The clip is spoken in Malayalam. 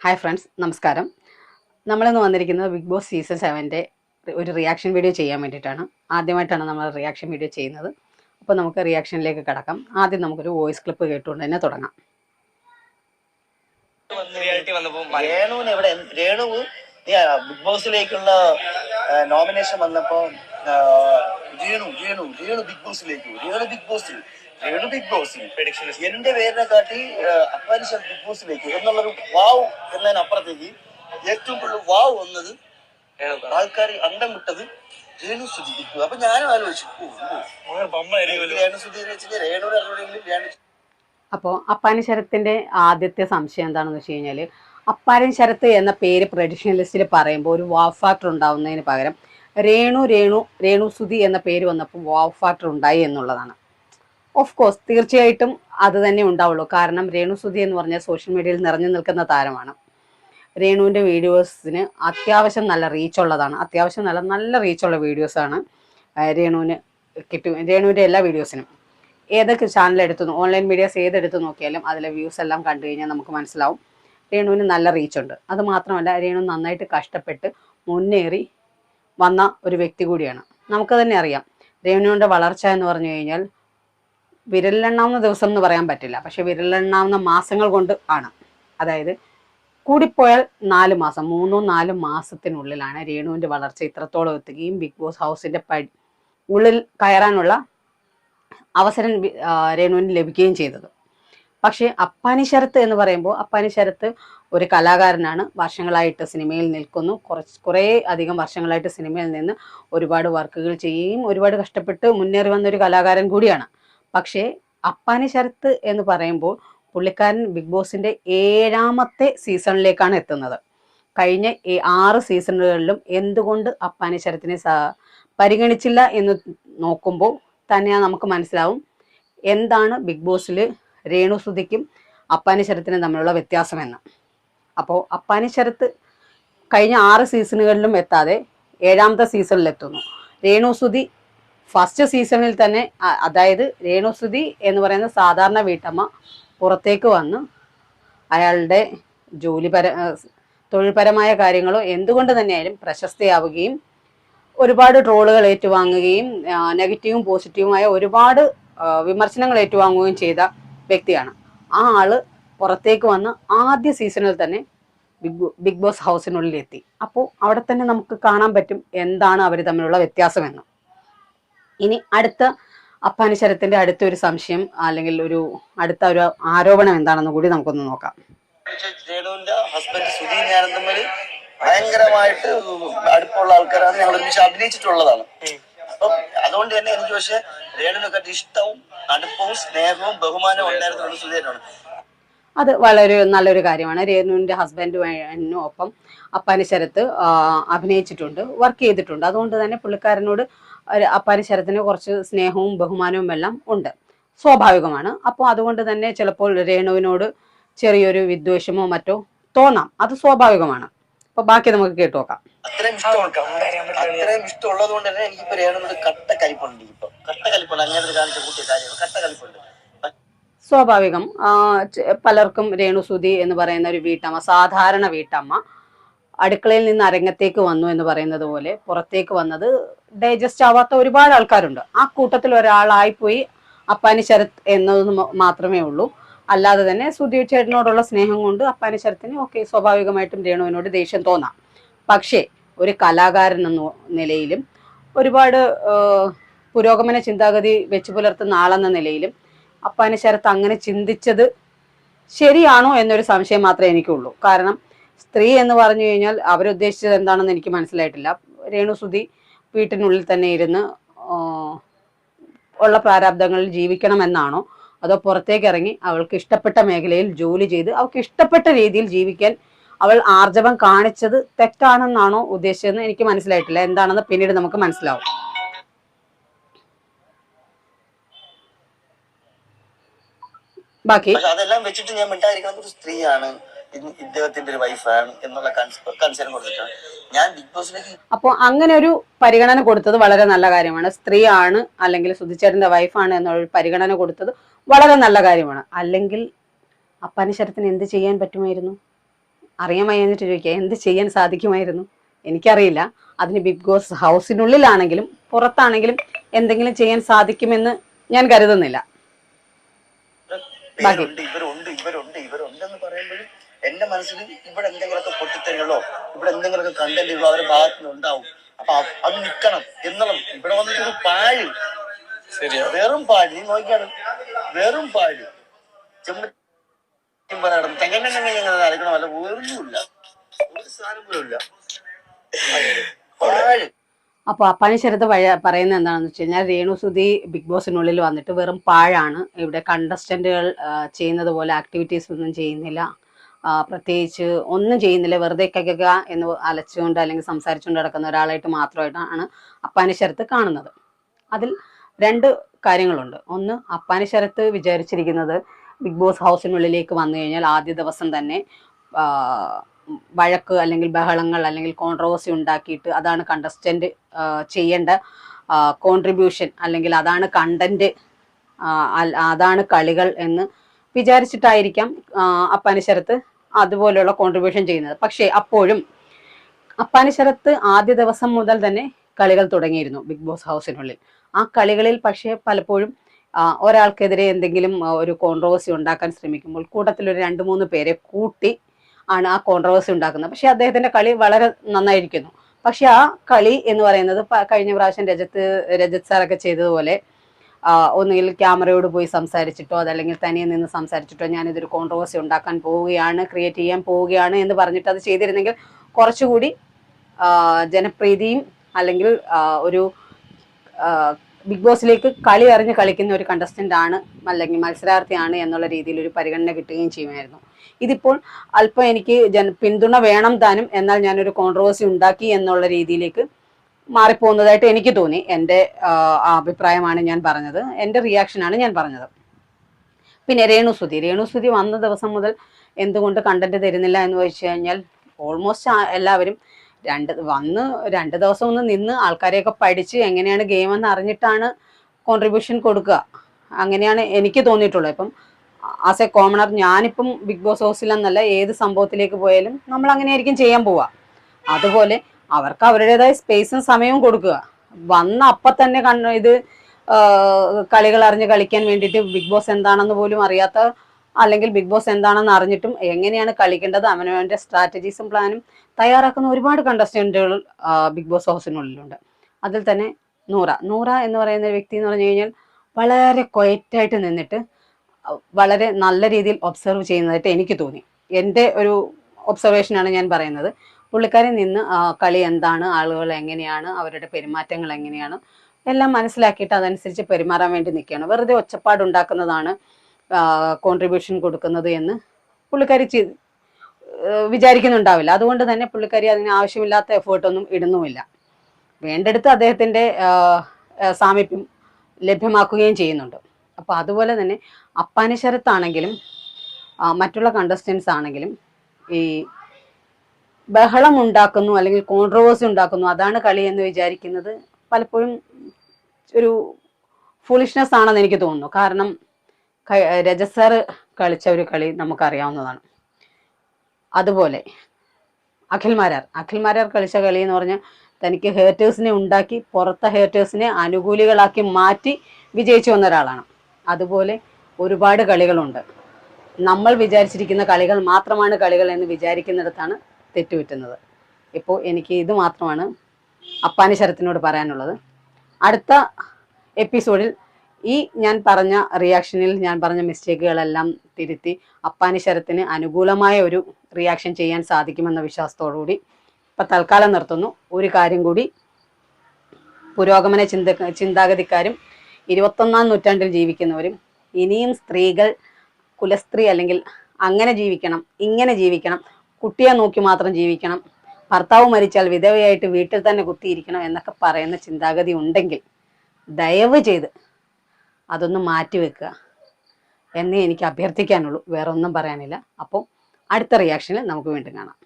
ഹായ് ഫ്രണ്ട്സ് നമസ്കാരം. നമ്മളിന്ന് വന്നിരിക്കുന്നത് ബിഗ് ബോസ് സീസൺ സെവന്റെ ഒരു റിയാക്ഷൻ വീഡിയോ ചെയ്യാൻ വേണ്ടിയിട്ടാണ്. ആദ്യമായിട്ടാണ് നമ്മൾ റിയാക്ഷൻ വീഡിയോ ചെയ്യുന്നത്. അപ്പോൾ നമുക്ക് റിയാക്ഷനിലേക്ക് കിടക്കാം. ആദ്യം നമുക്കൊരു വോയിസ് ക്ലിപ്പ് കേട്ടുകൊണ്ട് തന്നെ തുടങ്ങാം. രേണുവിന് ഇവിടെ രേണു ബിഗ് ബോസിലേക്കുള്ള നോമിനേഷൻ വന്നപ്പോ ആ, രേണു രേണു രേണു ബിഗ് ബോസിലേക്ക് രേണു ബിഗ് ബോസിൽ രേണു ബിഗ് ബോസിൽ പ്രഡിക്ഷൻ എന്റെ പേരിനെ കാട്ടി അഫ്ഗാനിസ്ഥാൻ ബിഗ് ബോസിലേക്ക് എന്നുള്ളൊരു വാവ് എന്നതിനപ്പുറത്തേക്ക് ഏറ്റവും കൂടുതൽ വാവ് വന്നത് ആൾക്കാർ അണ്ടം വിട്ടത് രേണു ബോസ് അപ്പൊ ഞാനും ആലോചിച്ചു രേണു സുധി എന്ന് വെച്ചാൽ അറിയണമെങ്കിൽ രേണു അപ്പോൾ അപ്പാനി ശരത്തിന്റെ ആദ്യത്തെ സംശയം എന്താണെന്ന് വെച്ച് കഴിഞ്ഞാൽ അപ്പാരൻ ശരത്ത് എന്ന പേര് പ്രഡിഷൻ ലിസ്റ്റിൽ പറയുമ്പോൾ ഒരു വാവ് ഫാക്ടർ ഉണ്ടാവുന്നതിന് പകരം രേണു രേണു രേണു സുധി എന്ന പേര് വന്നപ്പോൾ വാവ് ഫാക്ടർ ഉണ്ടായി എന്നുള്ളതാണ്. ഓഫ് കോഴ്സ് തീർച്ചയായിട്ടും അത് തന്നെ ഉണ്ടാവുള്ളൂ. കാരണം രേണു സുധി എന്ന് പറഞ്ഞ സോഷ്യൽ മീഡിയയിൽ നിറഞ്ഞു നിൽക്കുന്ന താരമാണ്. രേണുവിന്റെ വീഡിയോസിന് അത്യാവശ്യം നല്ല റീച്ച് ഉള്ളതാണ്. അത്യാവശ്യം നല്ല നല്ല റീച്ചുള്ള വീഡിയോസാണ് രേണുവിന് കിട്ടും രേണുവിന്റെ എല്ലാ വീഡിയോസിനും ഏതൊക്കെ ചാനൽ എടുത്തു ഓൺലൈൻ മീഡിയാസ് ഏതെടുത്ത് നോക്കിയാലും അതിലെ വ്യൂസ് എല്ലാം കണ്ടു കഴിഞ്ഞാൽ നമുക്ക് മനസ്സിലാവും. രേണുവിന് നല്ല റീച്ചുണ്ട് അത് മാത്രമല്ല രേണു നന്നായിട്ട് കഷ്ടപ്പെട്ട് മുന്നേറി വന്ന ഒരു വ്യക്തി കൂടിയാണ്. നമുക്ക് തന്നെ അറിയാം. രേണുവിന്റെ വളർച്ച എന്ന് പറഞ്ഞു കഴിഞ്ഞാൽ വിരലിലെണ്ണാവുന്ന ദിവസം എന്ന് പറയാൻ പറ്റില്ല. പക്ഷെ വിരലിലെണ്ണാവുന്ന മാസങ്ങൾ കൊണ്ട് ആണ്. അതായത് കൂടിപ്പോയാൽ നാല് മാസം മൂന്നോ നാല് മാസത്തിനുള്ളിലാണ് രേണുവിന്റെ വളർച്ച ഇത്രത്തോളം എത്തുകയും ബിഗ് ബോസ് ഹൗസിന്റെ പടി ഉള്ളിൽ കയറാനുള്ള അവസരം രേണുവിന് ലഭിക്കുകയും ചെയ്തത്. പക്ഷേ അപ്പാനി ശരത്ത് എന്ന് പറയുമ്പോൾ അപ്പാനി ശരത്ത് ഒരു കലാകാരനാണ്. വർഷങ്ങളായിട്ട് സിനിമയിൽ നിൽക്കുന്നു. കുറച്ച് കുറേ അധികം വർഷങ്ങളായിട്ട് സിനിമയിൽ നിന്ന് ഒരുപാട് വർക്കുകൾ ചെയ്യുകയും ഒരുപാട് കഷ്ടപ്പെട്ട് മുന്നേറി വന്ന ഒരു കലാകാരൻ കൂടിയാണ്. പക്ഷേ അപ്പാനെ ശരത്ത് എന്ന് പറയുമ്പോൾ പുള്ളിക്കാരൻ ബിഗ് ബോസിന്റെ ഏഴാമത്തെ സീസണിലേക്കാണ് എത്തുന്നത്. കഴിഞ്ഞ ആറ് സീസണുകളിലും എന്തുകൊണ്ട് അപ്പാനെ ശരത്തിനെ പരിഗണിച്ചില്ല എന്ന് നോക്കുമ്പോൾ തന്നെ നമുക്ക് മനസ്സിലാവും എന്താണ് ബിഗ് ബോസിൽ രേണു സുധിക്കും അപ്പാനി ശരത്തിനും തമ്മിലുള്ള വ്യത്യാസമെന്ന്. അപ്പോൾ അപ്പാനെ ശരത്ത് കഴിഞ്ഞ ആറ് സീസണുകളിലും എത്താതെ ഏഴാമത്തെ സീസണിലെത്തുന്നു. രേണു സുധി ഫസ്റ്റ് സീസണിൽ തന്നെ അതായത് രേണു എന്ന് പറയുന്ന സാധാരണ വീട്ടമ്മ പുറത്തേക്ക് വന്ന് അയാളുടെ ജോലിപര തൊഴിൽപരമായ കാര്യങ്ങളോ എന്തുകൊണ്ട് തന്നെയായാലും പ്രശസ്തയാവുകയും ഒരുപാട് ട്രോളുകൾ ഏറ്റുവാങ്ങുകയും നെഗറ്റീവും പോസിറ്റീവുമായ ഒരുപാട് വിമർശനങ്ങൾ ഏറ്റുവാങ്ങുകയും ചെയ്ത വ്യക്തിയാണ്. ആ ആൾ പുറത്തേക്ക് വന്ന് ആദ്യ സീസണിൽ തന്നെ ബിഗ് ബിഗ് ബോസ് ഹൗസിനുള്ളിൽ എത്തി അപ്പോൾ അവിടെ തന്നെ നമുക്ക് കാണാൻ പറ്റും എന്താണ് അവർ തമ്മിലുള്ള വ്യത്യാസമെന്ന്. ഇനി അടുത്ത അപ്പാനിശരത്തിന്റെ അടുത്ത ഒരു സംശയം അല്ലെങ്കിൽ ഒരു അടുത്ത ഒരു ആരോപണം എന്താണെന്ന് കൂടി നമുക്കൊന്ന് നോക്കാം. ഹസ്ബൻഡ് സുധീ ഞാനും തമ്മിൽ ഭയങ്കരമായിട്ട് അടുപ്പമുള്ള ആൾക്കാരാണ്. ഞങ്ങൾ ഒരുമിച്ച് അഭിനയിച്ചിട്ടുള്ളതാണ്. അപ്പം അതുകൊണ്ട് തന്നെ എനിക്ക് പക്ഷെ രേണുവിനൊക്കെ ഇഷ്ടവും അടുപ്പവും സ്നേഹവും ബഹുമാനവും ഉണ്ടായിരുന്നു സുധീരനാണ് അത് വളരെ നല്ലൊരു കാര്യമാണ്. രേണുവിന്റെ ഹസ്ബൻഡിനും ഒപ്പം അപ്പാനിശരത്ത് അഭിനയിച്ചിട്ടുണ്ട് വർക്ക് ചെയ്തിട്ടുണ്ട്. അതുകൊണ്ട് തന്നെ പുള്ളിക്കാരനോട് ഒരു അപ്പാനി ശരത്തിന് കുറച്ച് സ്നേഹവും ബഹുമാനവും എല്ലാം ഉണ്ട്. സ്വാഭാവികമാണ്. അപ്പോൾ അതുകൊണ്ട് തന്നെ ചിലപ്പോൾ രേണുവിനോട് ചെറിയൊരു വിദ്വേഷമോ മറ്റോ തോന്നാം. അത് സ്വാഭാവികമാണ്. അപ്പൊ ബാക്കി നമുക്ക് കേട്ടു നോക്കാം. അത്രയും ഇഷ്ടമുണ്ട്? ഇഷ്ടമുള്ളത് കൊണ്ട് തന്നെ എനിക്കിപ്പോ രേണുവിനോട് കട്ട കലിപ്പുണ്ട് ഇപ്പൊ. കട്ട കലിപ്പുണ്ട്. അങ്ങനെ കാണിച്ച കൂട്ടിയ കാര്യം. കട്ട കലിപ്പുണ്ട്. സ്വാഭാവികം. ആ, പലർക്കും രേണുസുതി എന്ന് പറയുന്ന ഒരു വീട്ടമ്മ സാധാരണ വീട്ടമ്മ അടുക്കളയിൽ നിന്ന് അരങ്ങത്തേക്ക് വന്നു എന്ന് പറയുന്നത് പോലെ പുറത്തേക്ക് വന്നത് ഡൈജസ്റ്റ് ആവാത്ത ഒരുപാട് ആൾക്കാരുണ്ട്. ആ കൂട്ടത്തിൽ ഒരാളായിപ്പോയി അപ്പാനി ശരത് എന്നത് മാത്രമേ ഉള്ളൂ. അല്ലാതെ തന്നെ സുധീർ ചേട്ടനോടുള്ള സ്നേഹം കൊണ്ട് അപ്പാനി ശരത്തിന് ഓക്കെ സ്വാഭാവികമായിട്ടും രേണുവിനോട് ദേഷ്യം തോന്നാം. പക്ഷേ ഒരു കലാകാരൻ എന്ന നിലയിലും ഒരുപാട് പുരോഗമന ചിന്താഗതി വെച്ച് പുലർത്തുന്ന ആളെന്ന നിലയിലും അപ്പാനി ശരത്ത് അങ്ങനെ ചിന്തിച്ചത് ശരിയാണോ എന്നൊരു സംശയം മാത്രമേ എനിക്കുള്ളൂ. കാരണം സ്ത്രീ എന്ന് പറഞ്ഞു കഴിഞ്ഞാൽ അവരുദ്ദേശിച്ചത് എന്താണെന്ന് എനിക്ക് മനസ്സിലായിട്ടില്ല. രേണുസുതി വീട്ടിനുള്ളിൽ തന്നെ ഇരുന്ന് ഉള്ള പ്രാരാബ്ദങ്ങളിൽ ജീവിക്കണമെന്നാണോ? അതോ പുറത്തേക്ക് ഇറങ്ങി അവൾക്ക് ഇഷ്ടപ്പെട്ട മേഖലയിൽ ജോലി ചെയ്ത് അവൾക്ക് ഇഷ്ടപ്പെട്ട രീതിയിൽ ജീവിക്കാൻ അവൾ ആർജവം കാണിച്ചത് തെറ്റാണെന്നാണോ ഉദ്ദേശിച്ചതെന്ന് എനിക്ക് മനസ്സിലായിട്ടില്ല. എന്താണെന്ന് പിന്നീട് നമുക്ക് മനസ്സിലാവും. ബാക്കി? അതെല്ലാം വെച്ചിട്ട് ഞാൻ മിണ്ടായിരിക്കുന്നത് ഒരു സ്ത്രീയാണ്. ഇദ്ദേഹത്തിന്റെ ഒരു വൈഫാണ് എന്നുള്ള കൺസേൺ കൊടുത്തിട്ടാണ്. ഞാൻ ബിഗ് ബോസിലേക്ക് അപ്പോൾ അങ്ങനെ ഒരു പരിഗണന കൊടുത്തത് വളരെ നല്ല കാര്യമാണ്. സ്ത്രീ ആണ് അല്ലെങ്കിൽ സുധിച്ചേരന്റെ വൈഫാണ് എന്നൊരു പരിഗണന കൊടുത്തത് വളരെ നല്ല കാര്യമാണ്. അല്ലെങ്കിൽ അപ്പാനി ശരത്തിന് എന്ത് ചെയ്യാൻ പറ്റുമായിരുന്നു? അറിയാമായിരുന്നിട്ട് ചോദിക്കുക എന്ത് ചെയ്യാൻ സാധിക്കുമായിരുന്നു? എനിക്കറിയില്ല. അതിന് ബിഗ് ബോസ് ഹൗസിനുള്ളിലാണെങ്കിലും പുറത്താണെങ്കിലും എന്തെങ്കിലും ചെയ്യാൻ സാധിക്കുമെന്ന് ഞാൻ കരുതുന്നില്ല. ബാക്കി. ഇവരുണ്ട് ഇവരുണ്ട് ഇവരുണ്ട് ഇവരുണ്ട് എന്ന് പറയുമ്പോഴും എന്റെ മനസ്സിൽ ഇവിടെ എന്തെങ്കിലുമൊക്കെ പൊട്ടിത്തെറികളോ ഇവിടെ എന്തെങ്കിലുമൊക്കെ കണ്ടന്റുകളോ അവരുടെ ഭാഗത്ത് നിന്ന് ഉണ്ടാവും. അപ്പൊ അത് നിക്കണം എന്നുള്ള ഇവിടെ വന്നിട്ട് ഒരു പാഴ് വെറും പാഴ്. നീ നോക്കിയാണ് വെറും പാഴ്. ചെമ്മ തെങ്ങനെ അരക്കണമല്ല ഒന്നുമില്ല ഒരു സാധനം പോലും ഇല്ല. പാഴ്. അപ്പോൾ അപ്പാനി വഴ പറയുന്നത് എന്താണെന്ന് വെച്ച് കഴിഞ്ഞാൽ രേണുസുതി ബിഗ് ബോസിനുള്ളിൽ വന്നിട്ട് വെറും പാഴാണ്. ഇവിടെ കണ്ടസ്റ്റന്റുകൾ ചെയ്യുന്നത് പോലെ ആക്ടിവിറ്റീസ് ഒന്നും ചെയ്യുന്നില്ല. പ്രത്യേകിച്ച് ഒന്നും ചെയ്യുന്നില്ല. വെറുതെ കകക എന്ന് അലച്ചുകൊണ്ട് അല്ലെങ്കിൽ സംസാരിച്ചുകൊണ്ട് നടക്കുന്ന ഒരാളായിട്ട് മാത്രമായിട്ടാണ് അപ്പാനി ശരത്ത് കാണുന്നത്. അതിൽ രണ്ട് കാര്യങ്ങളുണ്ട്. ഒന്ന് അപ്പാനി ശരത്ത് വിചാരിച്ചിരിക്കുന്നത് ബിഗ് ബോസ് ഹൗസിനുള്ളിലേക്ക് വന്നു കഴിഞ്ഞാൽ ആദ്യ ദിവസം തന്നെ വഴക്ക് അല്ലെങ്കിൽ ബഹളങ്ങൾ അല്ലെങ്കിൽ കോൺട്രവേഴ്സി ഉണ്ടാക്കിയിട്ട് അതാണ് കണ്ടസ്റ്റന്റ് ചെയ്യേണ്ട കോൺട്രിബ്യൂഷൻ അല്ലെങ്കിൽ അതാണ് കണ്ടന്റ് അതാണ് കളികൾ എന്ന് വിചാരിച്ചിട്ടായിരിക്കാം അപ്പാനിശരത്ത് അപ്പാനി ശരത്ത് അതുപോലെയുള്ള കോൺട്രിബ്യൂഷൻ ചെയ്യുന്നത്. പക്ഷേ അപ്പോഴും അപ്പാനി ശരത്ത് ആദ്യ ദിവസം മുതൽ തന്നെ കളികൾ തുടങ്ങിയിരുന്നു ബിഗ് ബോസ് ഹൗസിനുള്ളിൽ ആ കളികളിൽ പക്ഷേ പലപ്പോഴും ഒരാൾക്കെതിരെ എന്തെങ്കിലും ഒരു കോൺട്രവേഴ്സി ഉണ്ടാക്കാൻ ശ്രമിക്കുമ്പോൾ കൂട്ടത്തിൽ ഒരു രണ്ട് മൂന്ന് പേരെ കൂട്ടി ആണ് ആ കോൺട്രവേഴ്സി ഉണ്ടാക്കുന്നത്. പക്ഷെ അദ്ദേഹത്തിന്റെ കളി വളരെ നന്നായിരിക്കുന്നു. പക്ഷെ ആ കളി എന്ന് പറയുന്നത് കഴിഞ്ഞ പ്രാവശ്യം രജത് രജത് സാറൊക്കെ ചെയ്തതുപോലെ ഒന്നുകിൽ ക്യാമറയോട് പോയി സംസാരിച്ചിട്ടോ അതല്ലെങ്കിൽ തനിയെ നിന്ന് സംസാരിച്ചിട്ടോ ഞാനിതൊരു കോൺട്രവേഴ്സി ഉണ്ടാക്കാൻ പോവുകയാണ് ക്രിയേറ്റ് ചെയ്യാൻ പോവുകയാണ് എന്ന് പറഞ്ഞിട്ട് അത് ചെയ്തിരുന്നെങ്കിൽ കുറച്ചുകൂടി ജനപ്രീതിയും അല്ലെങ്കിൽ ഒരു ബിഗ് ബോസിലേക്ക് കളി അറിഞ്ഞ് കളിക്കുന്ന ഒരു കണ്ടസ്റ്റന്റ് ആണ് അല്ലെങ്കിൽ മത്സരാർത്ഥിയാണ് എന്നുള്ള രീതിയിൽ ഒരു പരിഗണന കിട്ടുകയും ചെയ്യുമായിരുന്നു. ഇതിപ്പോൾ അല്പം എനിക്ക് ജന പിന്തുണ വേണം താനും എന്നാൽ ഞാനൊരു കോൺട്രവേഴ്സി ഉണ്ടാക്കി എന്നുള്ള രീതിയിലേക്ക് മാറിപ്പോകുന്നതായിട്ട് എനിക്ക് തോന്നി. എന്റെ അഭിപ്രായമാണ് ഞാൻ പറഞ്ഞത്. എന്റെ റിയാക്ഷനാണ് ഞാൻ പറഞ്ഞത്. പിന്നെ രേണുസുതി. രേണുസുതി വന്ന ദിവസം മുതൽ എന്തുകൊണ്ട് കണ്ടന്റ് തരുന്നില്ല എന്ന് വെച്ച് കഴിഞ്ഞാൽ ഓൾമോസ്റ്റ് എല്ലാവരും രണ്ട് വന്ന് രണ്ട് ദിവസം ഒന്ന് നിന്ന് ആൾക്കാരെയൊക്കെ പഠിച്ച് എങ്ങനെയാണ് ഗെയിം എന്ന് അറിഞ്ഞിട്ടാണ് കോൺട്രിബ്യൂഷൻ കൊടുക്കുക. അങ്ങനെയാണ് എനിക്ക് തോന്നിയിട്ടുള്ളത്. ഇപ്പം ആസ് എ കോമണർ ഞാനിപ്പം ബിഗ് ബോസ് ഹൗസിലെന്നല്ല ഏത് സംഭവത്തിലേക്ക് പോയാലും നമ്മൾ അങ്ങനെയായിരിക്കും ചെയ്യാൻ പോവുക. അതുപോലെ അവർക്ക് അവരുടേതായ സ്പേസും സമയവും കൊടുക്കുക. വന്ന അപ്പം തന്നെ കണ്ണു ഇത് കളികൾ അറിഞ്ഞ് കളിക്കാൻ വേണ്ടിയിട്ട് ബിഗ് ബോസ് എന്താണെന്ന് പോലും അറിയാത്ത അല്ലെങ്കിൽ ബിഗ് ബോസ് എന്താണെന്ന് അറിഞ്ഞിട്ടും എങ്ങനെയാണ് കളിക്കേണ്ടത് അവനവന്റെ സ്ട്രാറ്റജീസും പ്ലാനും തയ്യാറാക്കുന്ന ഒരുപാട് കണ്ടസ്റ്റന്റുകൾ ബിഗ് ബോസ് ഹൗസിനുള്ളിലുണ്ട് അതിൽ തന്നെ നൂറ. നൂറ എന്ന് പറയുന്ന വ്യക്തി എന്ന് പറഞ്ഞു കഴിഞ്ഞാൽ വളരെ ക്വയറ്റായിട്ട് നിന്നിട്ട് വളരെ നല്ല രീതിയിൽ ഒബ്സർവ് ചെയ്യുന്നതായിട്ട് എനിക്ക് തോന്നി. എന്റെ ഒരു ഒബ്സർവേഷനാണ് ഞാൻ പറയുന്നത്. പുള്ളിക്കാരി നിന്ന് കളി എന്താണ് ആളുകൾ എങ്ങനെയാണ് അവരുടെ പെരുമാറ്റങ്ങൾ എങ്ങനെയാണ് എല്ലാം മനസ്സിലാക്കിയിട്ട് അതനുസരിച്ച് പെരുമാറാൻ വേണ്ടി നിൽക്കുകയാണ്. വെറുതെ ഒച്ചപ്പാടുണ്ടാക്കുന്നതാണ് കോൺട്രിബ്യൂഷൻ കൊടുക്കുന്നത് എന്ന് പുള്ളിക്കാരി വിചാരിക്കുന്നുണ്ടാവില്ല. അതുകൊണ്ട് തന്നെ പുള്ളിക്കാരി അതിന് ആവശ്യമില്ലാത്ത എഫേർട്ടൊന്നും ഇടുന്നുമില്ല. വേണ്ടെടുത്ത് അദ്ദേഹത്തിന്റെ സാമീപ്യം ലഭ്യമാക്കുകയും ചെയ്യുന്നുണ്ട്. അപ്പോൾ അതുപോലെ തന്നെ അപ്പാനി ശരത്താണെങ്കിലും മറ്റുള്ള കണ്ടസ്റ്റൻസ് ആണെങ്കിലും ഈ ബഹളം ഉണ്ടാക്കുന്നു അല്ലെങ്കിൽ കോൺട്രവേഴ്സി ഉണ്ടാക്കുന്നു. അതാണ് കളി എന്ന് വിചാരിക്കുന്നത് പലപ്പോഴും ഒരു ഫുളിഷ്നെസ് ആണെന്ന് എനിക്ക് തോന്നുന്നു. കാരണം രജസർ കളിച്ച ഒരു കളി നമുക്കറിയാവുന്നതാണ്. അതുപോലെ അഖിൽ മാരാർ. അഖിൽ മാരാർ കളിച്ച കളി എന്ന് പറഞ്ഞാൽ തനിക്ക് ഹേറ്റേഴ്സിനെ ഉണ്ടാക്കി പുറത്തെ ഹേറ്റേഴ്സിനെ അനുകൂലികളാക്കി മാറ്റി വിജയിച്ചു വന്ന ഒരാളാണ്. അതുപോലെ ഒരുപാട് കളികളുണ്ട്. നമ്മൾ വിചാരിച്ചിരിക്കുന്ന കളികൾ മാത്രമാണ് കളികൾ എന്ന് വിചാരിക്കുന്നിടത്താണ് തെറ്റുപറ്റുന്നത്. ഇപ്പോൾ എനിക്ക് ഇത് മാത്രമാണ് അപ്പാനി ശരത്തിനോട് പറയാനുള്ളത്. അടുത്ത എപ്പിസോഡിൽ ഈ ഞാൻ പറഞ്ഞ റിയാക്ഷനിൽ ഞാൻ പറഞ്ഞ മിസ്റ്റേക്കുകളെല്ലാം തിരുത്തി അപ്പാനി ശരത്തിന് അനുകൂലമായ ഒരു റിയാക്ഷൻ ചെയ്യാൻ സാധിക്കുമെന്ന വിശ്വാസത്തോടുകൂടി ഇപ്പം തൽക്കാലം നിർത്തുന്നു. ഒരു കാര്യം കൂടി പുരോഗമന ചിന്ത ചിന്താഗതിക്കാരും ഇരുപത്തൊന്നാം നൂറ്റാണ്ടിൽ ജീവിക്കുന്നവരും ഇനിയും സ്ത്രീകൾ കുലസ്ത്രീ അല്ലെങ്കിൽ അങ്ങനെ ജീവിക്കണം ഇങ്ങനെ ജീവിക്കണം കുട്ടിയെ നോക്കി മാത്രം ജീവിക്കണം. ഭർത്താവ് മരിച്ചാൽ വിധവയായിട്ട് വീട്ടിൽ തന്നെ കുത്തിയിരിക്കണം എന്നൊക്കെ പറയുന്ന ചിന്താഗതി ഉണ്ടെങ്കിൽ ദയവ് ചെയ്ത് അതൊന്ന് മാറ്റിവെക്കുക എന്നേ എനിക്ക് അഭ്യർത്ഥിക്കാനുള്ളൂ. വേറൊന്നും പറയാനില്ല. അപ്പോൾ അടുത്ത റിയാക്ഷനിൽ നമുക്ക് വീണ്ടും കാണാം.